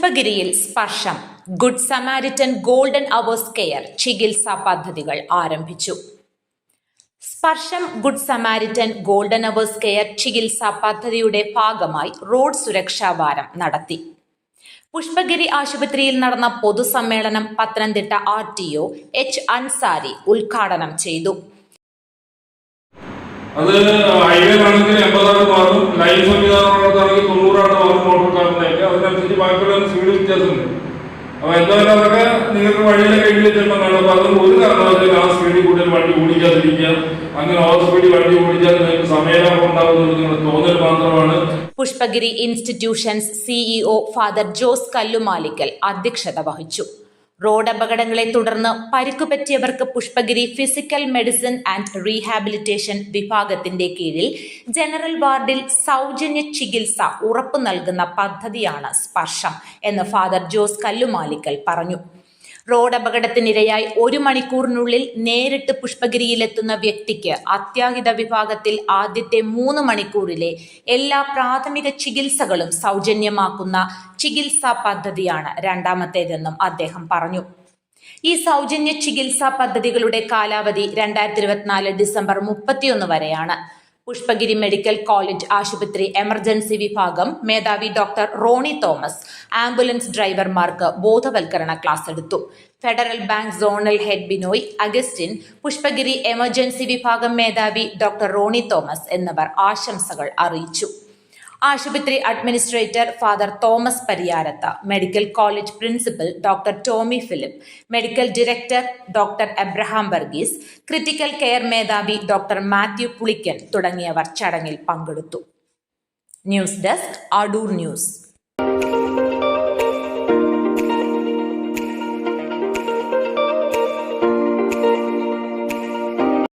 പുഷ്പഗിരിയിൽ Sparsham. Good Samaritan golden hours care ചികിത്സാ പദ്ധതികൾ ആരംഭിച്ചു. Sparsham good Samaritan golden hours care ചികിത്സാ പദ്ധതിയുടെ ഭാഗമായി റോഡ് സുരക്ഷാ വാരം നടത്തി. പുഷ്പഗിരി ആശുപത്രിയിൽ നടന്ന പൊതുസമ്മേളനം Pathanamthitta R T O H Ansari ഉദ്ഘാടനം ചെയ്തു. അത് ഹൈവേ ആണെങ്കിൽ എൺപതാറ് മാറും. ലൈൻ സംവിധാനമുള്ളതാണെങ്കിൽ കാറിനൊക്കെ അതിനനുസരിച്ച് ബാക്കിയുള്ള സ്പീഡ് വ്യത്യാസമുണ്ട്. അപ്പൊ എന്തായാലും അതൊക്കെ നിങ്ങൾക്ക് വഴിയിലൊക്കെ എഴുതി ചെല്ലുമ്പോൾ കാണും അപ്പൊ അതും ഒരു കാരണവശാലും ആ സ്പീഡിൽ കൂടുതൽ വണ്ടി ഓടിക്കാതിരിക്കുക. അങ്ങനെ ഓവർ സ്പീഡിൽ വണ്ടി ഓടിച്ചാൽ നിങ്ങൾക്ക് സമയലാഭം ഉണ്ടാകുന്നത് നിങ്ങളുടെ തോന്നൽ മാത്രമാണ്. Pushpagiri institutions CEO father Jose Kallumalickal അധ്യക്ഷത വഹിച്ചു. റോഡ് അപകടങ്ങളെ തുടർന്ന് പരിക്കുപറ്റിയവർക്ക് Pushpagiri physical medicine and rehabilitation വിഭാഗത്തിന്റെ കീഴിൽ ജനറൽ വാർഡിൽ സൗജന്യ ചികിത്സ ഉറപ്പു നൽകുന്ന പദ്ധതിയാണ് സ്പർശം എന്ന് ഫാദർ ജോസ് കല്ലുമാലിക്കൽ പറഞ്ഞു. റോഡ് അപകടത്തിനിരയായി ഒരു മണിക്കൂറിനുള്ളിൽ നേരിട്ട് പുഷ്പഗിരിയിലെത്തുന്ന വ്യക്തിക്ക് അത്യാഹിത വിഭാഗത്തിൽ ആദ്യത്തെ മൂന്ന് മണിക്കൂറിലെ എല്ലാ പ്രാഥമിക ചികിത്സകളും സൗജന്യമാക്കുന്ന ചികിത്സാ പദ്ധതിയാണ് രണ്ടാമത്തേതെന്നും അദ്ദേഹം പറഞ്ഞു. ഈ സൗജന്യ ചികിത്സാ പദ്ധതികളുടെ കാലാവധി രണ്ടായിരത്തി ഇരുപത്തിനാല് ഡിസംബർ മുപ്പത്തിയൊന്ന് വരെയാണ്. പുഷ്പഗിരി മെഡിക്കൽ കോളേജ് ആശുപത്രി എമർജൻസി വിഭാഗം മേധാവി ഡോക്ടർ റോണി തോമസ് ആംബുലൻസ് ഡ്രൈവർമാർക്ക് ബോധവൽക്കരണ ക്ലാസ് എടുത്തു. Federal Bank zonal head Binoy Augustine Pushpagiri emergency വിഭാഗം മേധാവി ഡോക്ടർ റോണി തോമസ് എന്നിവർ ആശംസകൾ അറിയിച്ചു. ആശുപത്രി administrator father Thomas Pariyarath medical college principal doctor Tomy Philip medical director doctor Abraham Varghese critical care മേധാവി ഡോക്ടർ മാത്യു പുളിക്കൻ തുടങ്ങിയവർ ചടങ്ങിൽ പങ്കെടുത്തു. News desk Adoor news.